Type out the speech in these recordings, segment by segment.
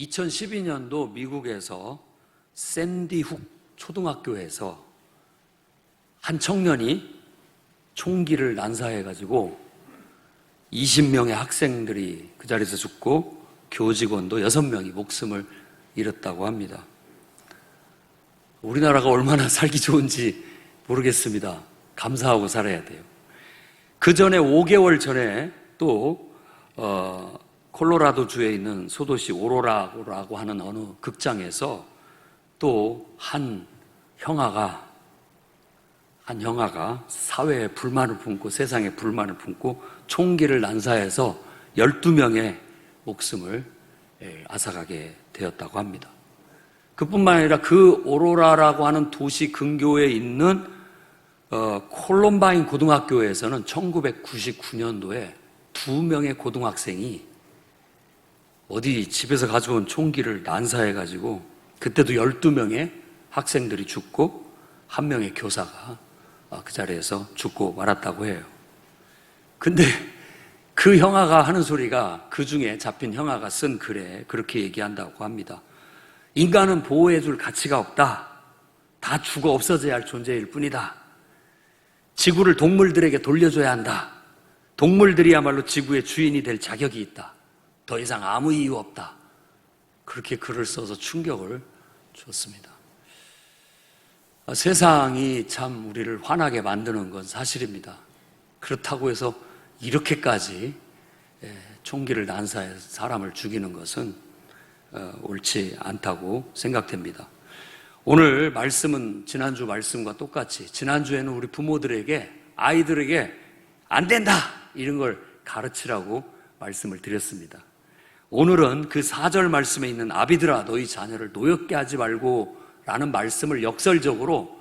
2012년도 미국에서 샌디 훅 초등학교에서 한 청년이 총기를 난사해가지고 20명의 학생들이 그 자리에서 죽고 교직원도 6명이 목숨을 잃었다고 합니다. 우리나라가 얼마나 살기 좋은지 모르겠습니다. 감사하고 살아야 돼요. 그 전에 5개월 전에 또 어, 콜로라도 주에 있는 소도시 오로라라고 하는 어느 극장에서 또 한 형아가 한 형아가 사회에 불만을 품고 세상에 불만을 품고 총기를 난사해서 12명의 목숨을 예, 앗아가게 되었다고 합니다. 그뿐만 아니라 그 오로라라고 하는 도시 근교에 있는 어, 콜롬바인 고등학교에서는 1999년도에 두 명의 고등학생이 어디 집에서 가져온 총기를 난사해가지고 그때도 12명의 학생들이 죽고 한 명의 교사가 어, 그 자리에서 죽고 말았다고 해요. 근데 그 형아가 하는 소리가 그 중에 잡힌 형아가 쓴 글에 그렇게 얘기한다고 합니다. 인간은 보호해줄 가치가 없다. 다 죽어 없어져야 할 존재일 뿐이다. 지구를 동물들에게 돌려줘야 한다. 동물들이야말로 지구의 주인이 될 자격이 있다. 더 이상 아무 이유 없다. 그렇게 글을 써서 충격을 줬습니다. 아, 세상이 참 우리를 화나게 만드는 건 사실입니다. 그렇다고 해서 이렇게까지 예, 총기를 난사해 사람을 죽이는 것은 어, 옳지 않다고 생각됩니다. 오늘 말씀은 지난주 말씀과 똑같이 지난주에는 우리 부모들에게 아이들에게 안 된다 이런 걸 가르치라고 말씀을 드렸습니다. 오늘은 그 4절 말씀에 있는 아비들아 너희 자녀를 노엽게 하지 말고 라는 말씀을 역설적으로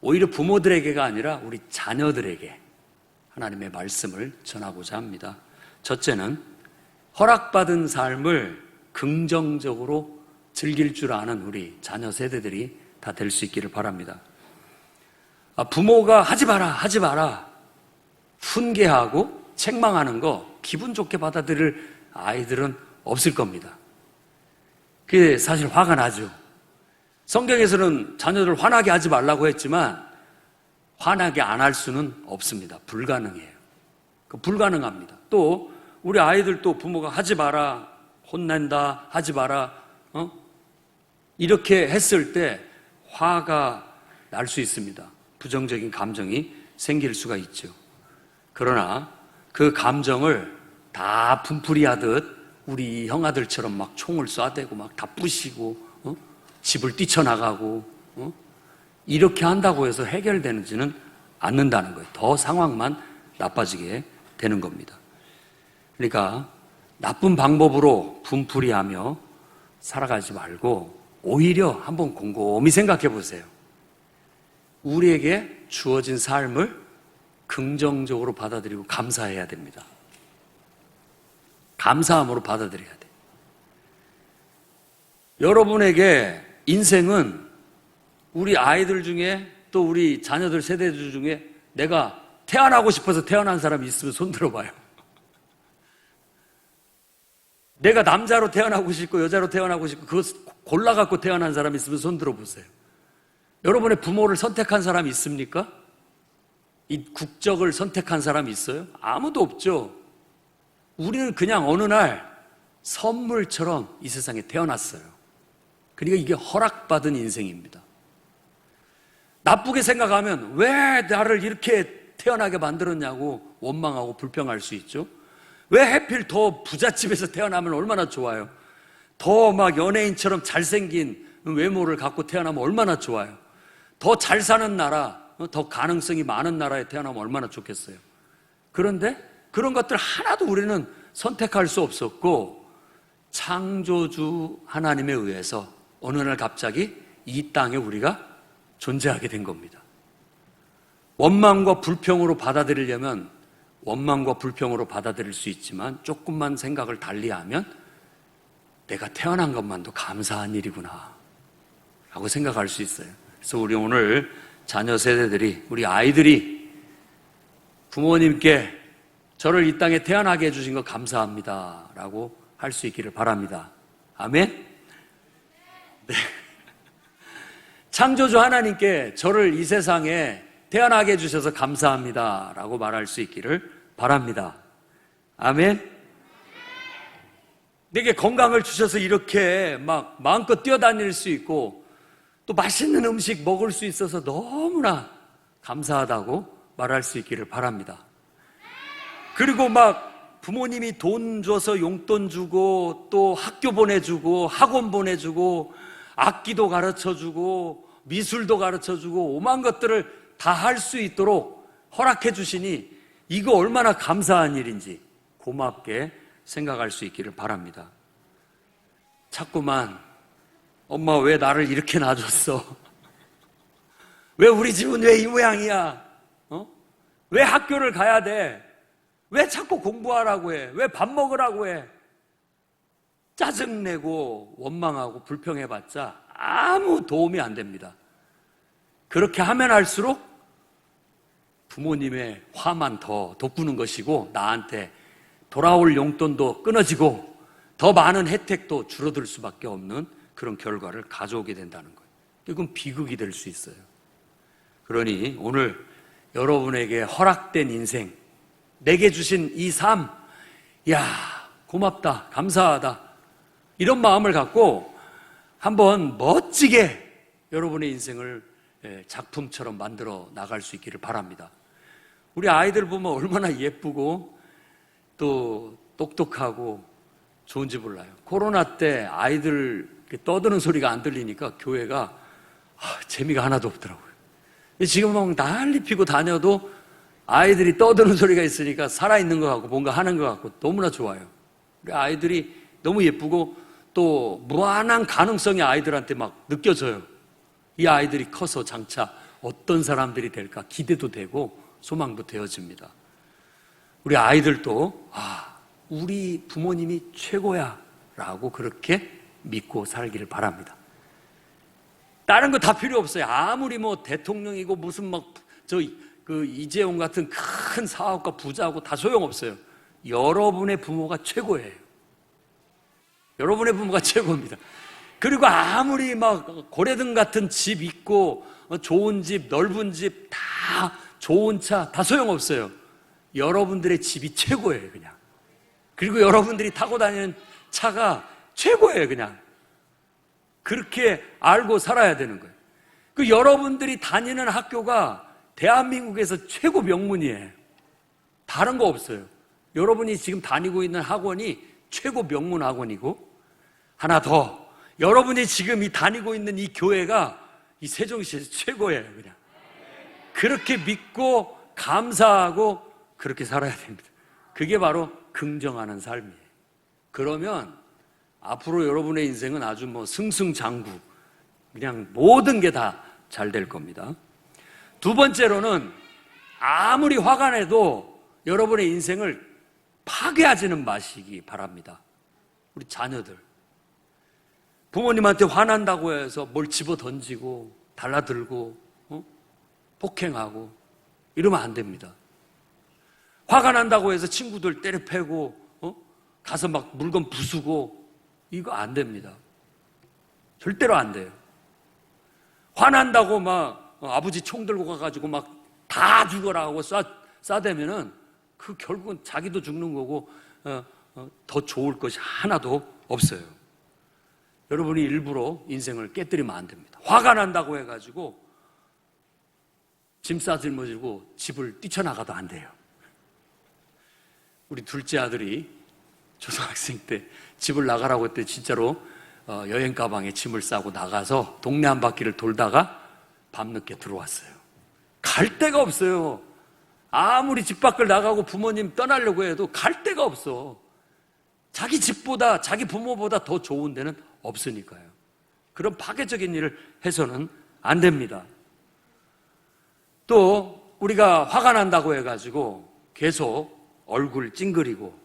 오히려 부모들에게가 아니라 우리 자녀들에게 하나님의 말씀을 전하고자 합니다. 첫째는 허락받은 삶을 긍정적으로 즐길 줄 아는 우리 자녀 세대들이 다 될 수 있기를 바랍니다. 아, 부모가 하지 마라, 하지 마라. 훈계하고 책망하는 거 기분 좋게 받아들일 아이들은 없을 겁니다. 그게 사실 화가 나죠. 성경에서는 자녀들을 화나게 하지 말라고 했지만 화나게 안 할 수는 없습니다. 불가능해요. 그 불가능합니다. 또 우리 아이들도 부모가 하지 마라, 혼낸다, 하지 마라, 어? 이렇게 했을 때 화가 날 수 있습니다. 부정적인 감정이 생길 수가 있죠. 그러나 그 감정을 다 분풀이 하듯 우리 형아들처럼 막 총을 쏴대고 막 다 부시고 어? 집을 뛰쳐나가고 어? 이렇게 한다고 해서 해결되지는 않는다는 거예요. 더 상황만 나빠지게 되는 겁니다. 그러니까 나쁜 방법으로 분풀이하며 살아가지 말고 오히려 한번 곰곰이 생각해 보세요. 우리에게 주어진 삶을 긍정적으로 받아들이고 감사해야 됩니다. 감사함으로 받아들여야 돼. 여러분에게 인생은 우리 아이들 중에 또 우리 자녀들 세대들 중에 내가 태어나고 싶어서 태어난 사람이 있으면 손 들어봐요. 내가 남자로 태어나고 싶고 여자로 태어나고 싶고 그거 골라갖고 태어난 사람 있으면 손 들어보세요. 여러분의 부모를 선택한 사람이 있습니까? 이 국적을 선택한 사람이 있어요? 아무도 없죠. 우리는 그냥 어느 날 선물처럼 이 세상에 태어났어요. 그러니까 이게 허락받은 인생입니다. 나쁘게 생각하면 왜 나를 이렇게 태어나게 만들었냐고 원망하고 불평할 수 있죠. 왜 해필 더 부잣집에서 태어나면 얼마나 좋아요. 더 막 연예인처럼 잘생긴 외모를 갖고 태어나면 얼마나 좋아요. 더 잘 사는 나라, 더 가능성이 많은 나라에 태어나면 얼마나 좋겠어요. 그런데 그런 것들 하나도 우리는 선택할 수 없었고 창조주 하나님에 의해서 어느 날 갑자기 이 땅에 우리가 존재하게 된 겁니다. 원망과 불평으로 받아들이려면 원망과 불평으로 받아들일 수 있지만 조금만 생각을 달리하면 내가 태어난 것만도 감사한 일이구나 라고 생각할 수 있어요. 그래서 우리 오늘 자녀 세대들이 우리 아이들이 부모님께 저를 이 땅에 태어나게 해주신 것 감사합니다 라고 할 수 있기를 바랍니다. 아멘? 창조주 하나님께 저를 이 세상에 태어나게 해주셔서 감사합니다. 라고 말할 수 있기를 바랍니다. 아멘. 내게 건강을 주셔서 이렇게 막 마음껏 뛰어다닐 수 있고 또 맛있는 음식 먹을 수 있어서 너무나 감사하다고 말할 수 있기를 바랍니다. 그리고 막 부모님이 돈 줘서 용돈 주고 또 학교 보내주고 학원 보내주고 악기도 가르쳐 주고 미술도 가르쳐 주고 오만 것들을 다 할 수 있도록 허락해 주시니 이거 얼마나 감사한 일인지 고맙게 생각할 수 있기를 바랍니다. 자꾸만 엄마 왜 나를 이렇게 놔줬어? 왜 우리 집은 왜 이 모양이야? 어? 왜 학교를 가야 돼? 왜 자꾸 공부하라고 해? 왜 밥 먹으라고 해? 짜증내고 원망하고 불평해봤자 아무 도움이 안 됩니다. 그렇게 하면 할수록 부모님의 화만 더 돋구는 것이고 나한테 돌아올 용돈도 끊어지고 더 많은 혜택도 줄어들 수밖에 없는 그런 결과를 가져오게 된다는 거예요. 이건 비극이 될 수 있어요. 그러니 오늘 여러분에게 허락된 인생, 내게 주신 이 삶, 야, 고맙다, 감사하다. 이런 마음을 갖고 한번 멋지게 여러분의 인생을 예, 작품처럼 만들어 나갈 수 있기를 바랍니다. 우리 아이들 보면 얼마나 예쁘고 또 똑똑하고 좋은지 몰라요. 코로나 때 아이들 떠드는 소리가 안 들리니까 교회가 아, 재미가 하나도 없더라고요. 지금 막 난리 피고 다녀도 아이들이 떠드는 소리가 있으니까 살아있는 것 같고 뭔가 하는 것 같고 너무나 좋아요. 우리 아이들이 너무 예쁘고 또 무한한 가능성이 아이들한테 막 느껴져요. 이 아이들이 커서 장차 어떤 사람들이 될까 기대도 되고 소망도 되어집니다. 우리 아이들도 아, 우리 부모님이 최고야 라고 그렇게 믿고 살기를 바랍니다. 다른 거 다 필요 없어요. 아무리 뭐 대통령이고 무슨 막저 그 이재용 같은 큰 사업가 부자하고 다 소용없어요. 여러분의 부모가 최고예요. 여러분의 부모가 최고입니다. 그리고 아무리 막 고래등 같은 집 있고 어, 좋은 집, 넓은 집, 다 좋은 차, 다 소용없어요. 여러분들의 집이 최고예요, 그냥. 그리고 여러분들이 타고 다니는 차가 최고예요, 그냥. 그렇게 알고 살아야 되는 거예요. 그 여러분들이 다니는 학교가 대한민국에서 최고 명문이에요. 다른 거 없어요. 여러분이 지금 다니고 있는 학원이 최고 명문 학원이고, 하나 더, 여러분이 지금 이 다니고 있는 이 교회가 이 세종시에서 최고예요, 그냥. 그렇게 믿고 감사하고 그렇게 살아야 됩니다. 그게 바로 긍정하는 삶이에요. 그러면 앞으로 여러분의 인생은 아주 뭐 승승장구, 그냥 모든 게 다 잘 될 겁니다. 두 번째로는 아무리 화가 내도 여러분의 인생을 파괴하지는 마시기 바랍니다. 우리 자녀들. 부모님한테 화난다고 해서 뭘 집어 던지고, 달라들고, 어? 폭행하고, 이러면 안 됩니다. 화가 난다고 해서 친구들 때려 패고, 어? 가서 막 물건 부수고, 이거 안 됩니다. 절대로 안 돼요. 화난다고 막 어, 아버지 총 들고 가가지고 막 다 죽어라 하고 쏴, 쏴대면은 그 결국은 자기도 죽는 거고 어, 어, 더 좋을 것이 하나도 없어요. 여러분이 일부러 인생을 깨뜨리면 안 됩니다. 화가 난다고 해가지고 짐 싸질머지고 집을 뛰쳐나가도 안 돼요. 우리 둘째 아들이 초등학생 때 집을 나가라고 했더니 진짜로 어, 여행 가방에 짐을 싸고 나가서 동네 한 바퀴를 돌다가 밤늦게 들어왔어요. 갈 데가 없어요. 아무리 집 밖을 나가고 부모님 떠나려고 해도 갈 데가 없어. 자기 집보다, 자기 부모보다 더 좋은 데는 없으니까요. 그런 파괴적인 일을 해서는 안 됩니다. 또, 우리가 화가 난다고 해가지고 계속 얼굴 찡그리고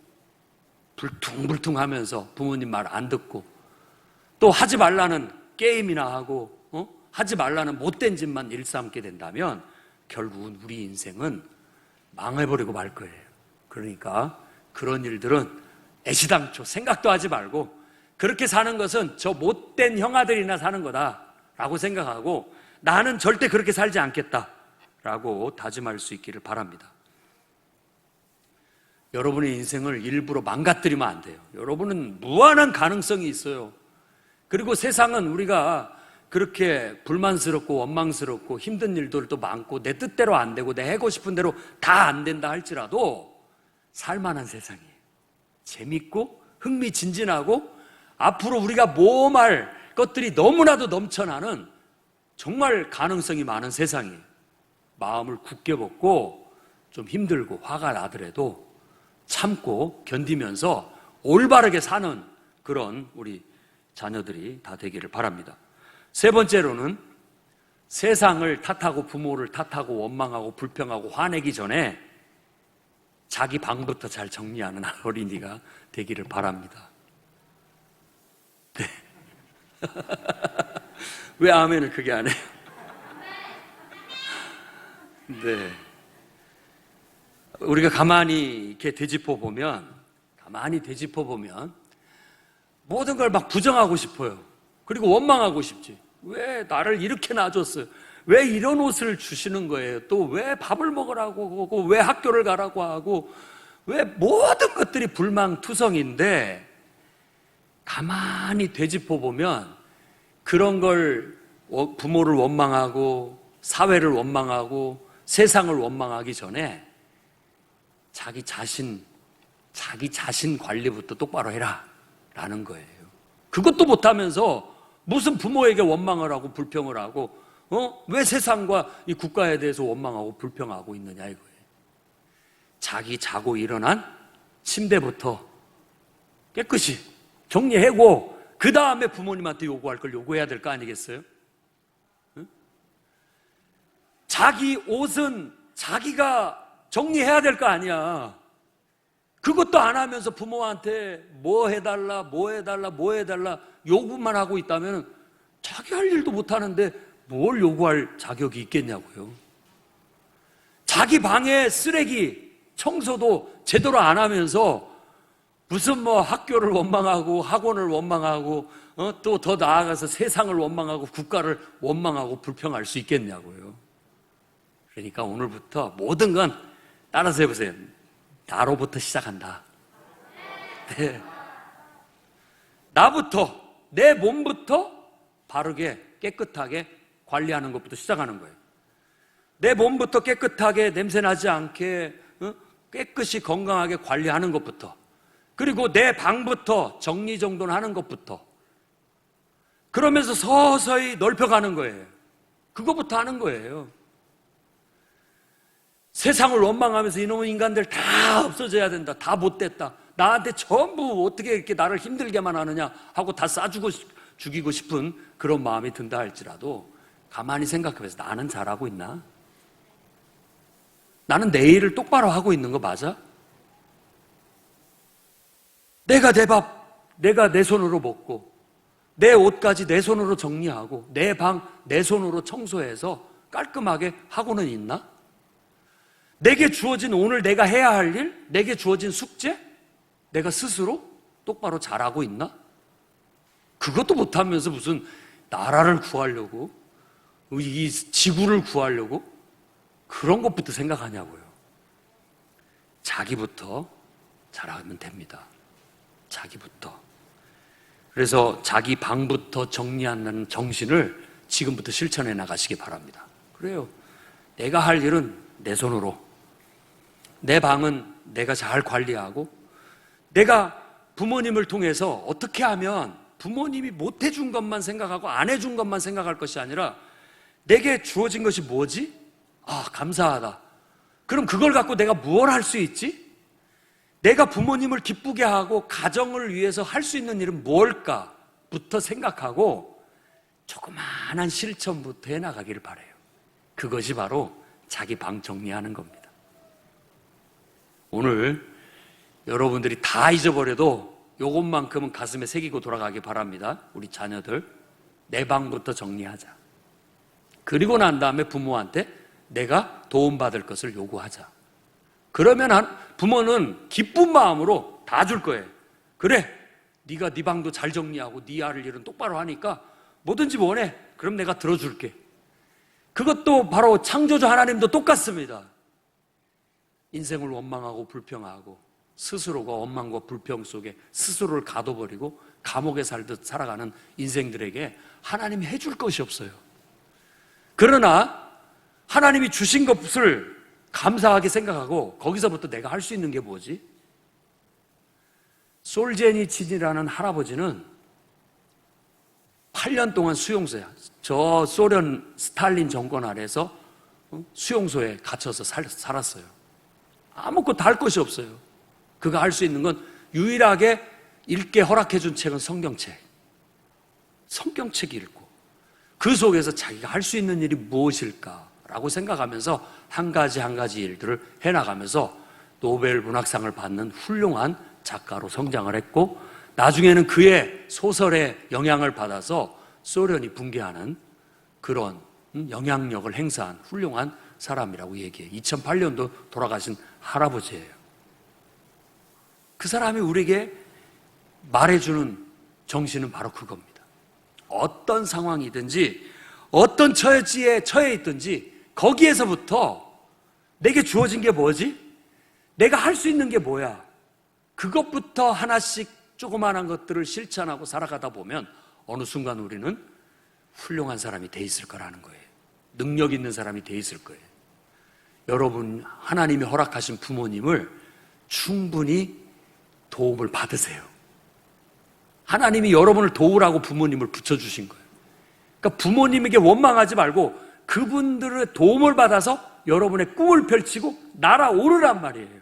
불퉁불퉁 하면서 부모님 말 안 듣고 또 하지 말라는 게임이나 하고 어? 하지 말라는 못된 짓만 일삼게 된다면 결국은 우리 인생은 망해버리고 말 거예요. 그러니까 그런 일들은 애시당초 생각도 하지 말고 그렇게 사는 것은 저 못된 형아들이나 사는 거다라고 생각하고 나는 절대 그렇게 살지 않겠다라고 다짐할 수 있기를 바랍니다. 여러분의 인생을 일부러 망가뜨리면 안 돼요. 여러분은 무한한 가능성이 있어요. 그리고 세상은 우리가 그렇게 불만스럽고 원망스럽고 힘든 일들도 많고 내 뜻대로 안 되고 내 하고 싶은 대로 다 안 된다 할지라도 살만한 세상이에요. 재밌고 흥미진진하고 앞으로 우리가 모험할 것들이 너무나도 넘쳐나는 정말 가능성이 많은 세상이에요. 마음을 굳게 먹고 좀 힘들고 화가 나더라도 참고 견디면서 올바르게 사는 그런 우리 자녀들이 다 되기를 바랍니다. 세 번째로는 세상을 탓하고 부모를 탓하고 원망하고 불평하고 화내기 전에 자기 방부터 잘 정리하는 어린이가 되기를 바랍니다. 네. 왜 아멘을 크게 안 해요? 네. 우리가 가만히 이렇게 되짚어 보면, 가만히 되짚어 보면, 모든 걸 막 부정하고 싶어요. 그리고 원망하고 싶지. 왜 나를 이렇게 놔줬어요? 왜 이런 옷을 주시는 거예요? 또 왜 밥을 먹으라고 하고, 왜 학교를 가라고 하고, 왜 모든 것들이 불망투성인데, 가만히 되짚어 보면, 그런 걸 워- 부모를 원망하고, 사회를 원망하고, 세상을 원망하기 전에, 자기 자신, 자기 자신 관리부터 똑바로 해라. 라는 거예요. 그것도 못하면서 무슨 부모에게 원망을 하고 불평을 하고, 어? 왜 세상과 이 국가에 대해서 원망하고 불평하고 있느냐 이거예요. 자기 자고 일어난 침대부터 깨끗이 정리하고, 그 다음에 부모님한테 요구할 걸 요구해야 될 거 아니겠어요? 응? 자기 옷은 자기가 정리해야 될 거 아니야. 그것도 안 하면서 부모한테 뭐 해달라, 뭐 해달라, 뭐 해달라 요구만 하고 있다면 자기 할 일도 못 하는데 뭘 요구할 자격이 있겠냐고요. 자기 방에 쓰레기 청소도 제대로 안 하면서 무슨 뭐 학교를 원망하고 학원을 원망하고 어, 또 더 나아가서 세상을 원망하고 국가를 원망하고 불평할 수 있겠냐고요. 그러니까 오늘부터 모든 건 따라서 해보세요. 나로부터 시작한다. 네. 나부터, 내 몸부터 바르게 깨끗하게 관리하는 것부터 시작하는 거예요. 내 몸부터 깨끗하게 냄새 나지 않게 어? 깨끗이 건강하게 관리하는 것부터 그리고 내 방부터 정리정돈하는 것부터 그러면서 서서히 넓혀가는 거예요. 그거부터 하는 거예요. 세상을 원망하면서 이놈의 인간들 다 없어져야 된다. 다 못됐다. 나한테 전부 어떻게 이렇게 나를 힘들게만 하느냐 하고 다 싸주고 싶- 죽이고 싶은 그런 마음이 든다 할지라도 가만히 생각해보세요. 나는 잘하고 있나? 나는 내 일을 똑바로 하고 있는 거 맞아? 내가 내 밥, 내가 내 손으로 먹고, 내 옷까지 내 손으로 정리하고, 내 방 내 손으로 청소해서 깔끔하게 하고는 있나? 내게 주어진 오늘 내가 해야 할 일, 내게 주어진 숙제, 내가 스스로 똑바로 잘하고 있나? 그것도 못하면서 무슨 나라를 구하려고, 이 지구를 구하려고 그런 것부터 생각하냐고요. 자기부터 잘하면 됩니다. 자기부터. 그래서 자기 방부터 정리하는 정신을 지금부터 실천해 나가시기 바랍니다. 그래요. 내가 할 일은 내 손으로. 내 방은 내가 잘 관리하고, 내가 부모님을 통해서 어떻게 하면 부모님이 못 해준 것만 생각하고 안 해준 것만 생각할 것이 아니라 내게 주어진 것이 뭐지? 아, 감사하다. 그럼 그걸 갖고 내가 무엇을 할수 있지? 내가 부모님을 기쁘게 하고 가정을 위해서 할 수 있는 일은 뭘까? 부터 생각하고 조그마한 실천부터 해 나가기를 바래요. 그것이 바로 자기 방 정리하는 겁니다. 오늘 여러분들이 다 잊어버려도 요것만큼은 가슴에 새기고 돌아가기 바랍니다. 우리 자녀들. 내 방부터 정리하자. 그리고 난 다음에 부모한테 내가 도움받을 것을 요구하자. 그러면 한- 부모는 기쁜 마음으로 다 줄 거예요. 그래, 네가 네 방도 잘 정리하고 네할 일은 똑바로 하니까 뭐든지 원해. 그럼 내가 들어줄게. 그것도 바로 창조주 하나님도 똑같습니다. 인생을 원망하고 불평하고 스스로가 원망과 불평 속에 스스로를 가둬버리고 감옥에 살듯 살아가는 인생들에게 하나님이 해줄 것이 없어요. 그러나 하나님이 주신 것을 감사하게 생각하고 거기서부터 내가 할 수 있는 게 뭐지? 솔제니친이라는 할아버지는 8년 동안 수용소야. 저 소련 스탈린 정권 아래서 어? 수용소에 갇혀서 살, 살았어요. 아무것도 할 것이 없어요. 그가 할 수 있는 건 유일하게 읽게 허락해 준 책은 성경책. 성경책 읽고 그 속에서 자기가 할 수 있는 일이 무엇일까라고 생각하면서 한 가지 한 가지 일들을 해 나가면서 노벨 문학상을 받는 훌륭한 작가로 성장을 했고 나중에는 그의 소설에 영향을 받아서 소련이 붕괴하는 그런 음, 영향력을 행사한 훌륭한 사람이라고 얘기해. 2008년도 돌아가신 할아버지예요. 그 사람이 우리에게 말해주는 정신은 바로 그겁니다. 어떤 상황이든지 어떤 처지에 처해 있든지 거기에서부터 내게 주어진 게 뭐지? 내가 할 수 있는 게 뭐야? 그것부터 하나씩 조그마한 것들을 실천하고 살아가다 보면 어느 순간 우리는 훌륭한 사람이 돼 있을 거라는 거예요. 능력 있는 사람이 돼 있을 거예요. 여러분, 하나님이 허락하신 부모님을 충분히 도움을 받으세요. 하나님이 여러분을 도우라고 부모님을 붙여주신 거예요. 그러니까 부모님에게 원망하지 말고 그분들의 도움을 받아서 여러분의 꿈을 펼치고 날아오르란 말이에요.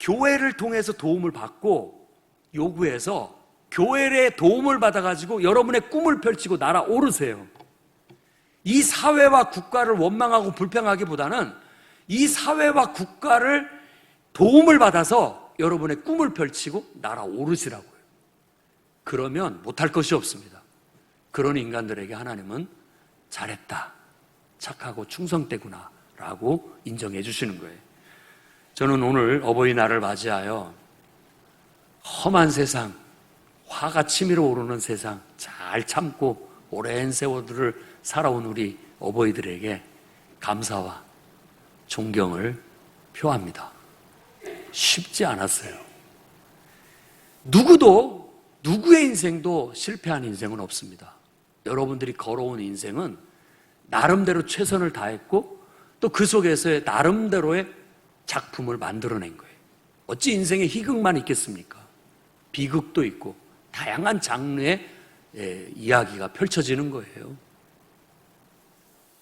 교회를 통해서 도움을 받고 요구해서 교회의 도움을 받아가지고 여러분의 꿈을 펼치고 날아오르세요. 이 사회와 국가를 원망하고 불평하기보다는 이 사회와 국가를 도움을 받아서 여러분의 꿈을 펼치고 날아오르시라고요. 그러면 못할 것이 없습니다. 그런 인간들에게 하나님은 잘했다. 착하고 충성되구나. 라고 인정해 주시는 거예요. 저는 오늘 어버이날을 맞이하여 험한 세상, 화가 치밀어 오르는 세상, 잘 참고 오랜 세월들을 살아온 우리 어버이들에게 감사와 존경을 표합니다. 쉽지 않았어요. 누구도, 누구의 인생도 실패한 인생은 없습니다. 여러분들이 걸어온 인생은 나름대로 최선을 다했고 또 그 속에서의 나름대로의 작품을 만들어낸 거예요. 어찌 인생에 희극만 있겠습니까? 비극도 있고 다양한 장르의 예, 이야기가 펼쳐지는 거예요.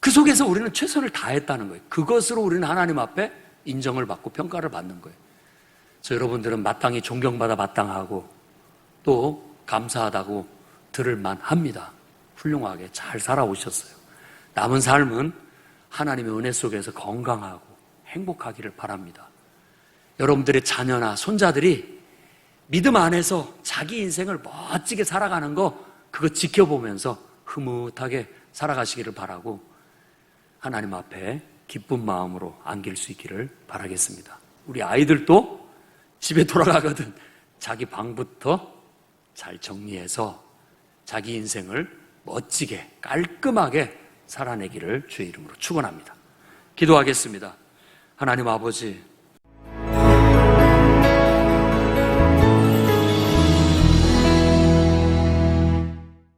그 속에서 우리는 최선을 다했다는 거예요. 그것으로 우리는 하나님 앞에 인정을 받고 평가를 받는 거예요. 저 여러분들은 마땅히 존경받아 마땅하고 또 감사하다고 들을만 합니다. 훌륭하게 잘 살아오셨어요. 남은 삶은 하나님의 은혜 속에서 건강하고 행복하기를 바랍니다. 여러분들의 자녀나 손자들이 믿음 안에서 자기 인생을 멋지게 살아가는 거 그거 지켜보면서 흐뭇하게 살아가시기를 바라고 하나님 앞에 기쁜 마음으로 안길 수 있기를 바라겠습니다. 우리 아이들도 집에 돌아가거든 자기 방부터 잘 정리해서 자기 인생을 멋지게 깔끔하게 살아내기를 주의 이름으로 축원합니다. 기도하겠습니다. 하나님 아버지